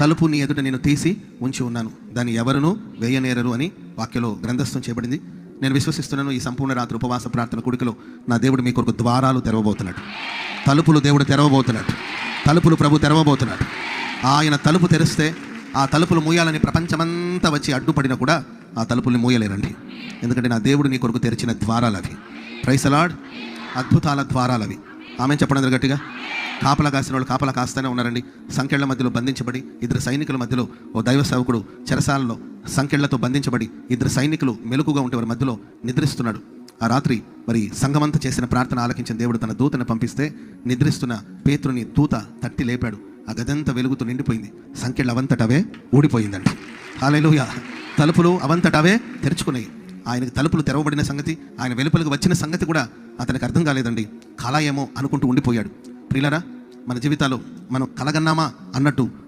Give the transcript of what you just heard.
తలుపు నీ ఎదుట నేను తీసి ఉంచి ఉన్నాను. దాన్ని ఎవరునూ వేయనేరరు అని వాక్యలో గ్రంథస్థం చేయబడింది. నేను విశ్వసిస్తున్నాను ఈ సంపూర్ణ రాత్రి ఉపవాస ప్రార్థన కుడికలో నా దేవుడు మీ కొరకు ద్వారాలు తెరవబోతున్నాడు. తలుపులు దేవుడు తెరవబోతున్నాడు. తలుపులు ప్రభు తెరవబోతున్నాడు. ఆయన తలుపు తెరిస్తే ఆ తలుపులు మూయాలని ప్రపంచమంతా వచ్చి అడ్డుపడినా కూడా ఆ తలుపుల్ని మూయలేరండి. ఎందుకంటే నా దేవుడు నీ కొరకు తెరిచిన ద్వారాలు అవి ప్రైసలాడ్ అద్భుతాల ద్వారాలు అవి ఆమె చెప్పడం గట్టిగా. కాపలా కాసిన వాళ్ళు కాపలా కాస్తూనే ఉన్నారండి. సంఖ్యల మధ్యలో బంధించబడి ఇద్దరు సైనికుల మధ్యలో ఓ దైవ సేవకుడు చెరసాలలో సంఖ్యలతో బంధించబడి ఇద్దరు సైనికులు మెలుకుగా ఉంటే వారి మధ్యలో నిద్రిస్తున్నాడు. ఆ రాత్రి మరి సంఘమంతా చేసిన ప్రార్థన ఆలకించిన దేవుడు తన దూతను పంపిస్తే నిద్రిస్తున్న పేతురుని దూత తట్టి లేపాడు. ఆ గదంతా వెలుగుతూ నిండిపోయింది. సంఖ్యలు అవంతటవే ఊడిపోయిందండి హాలేలుయ తలుపులు అవంతటవే తెరుచుకున్నాయి. ఆయనకు తలుపులు తెరవబడిన సంగతి ఆయన వెలుపలకు వచ్చిన సంగతి కూడా అతనికి అర్థం కాలేదండి. కళ ఏమో అనుకుంటూ ఉండిపోయాడు. ప్రియులరా మన జీవితాలు మనం కలగన్నామా అన్నట్టు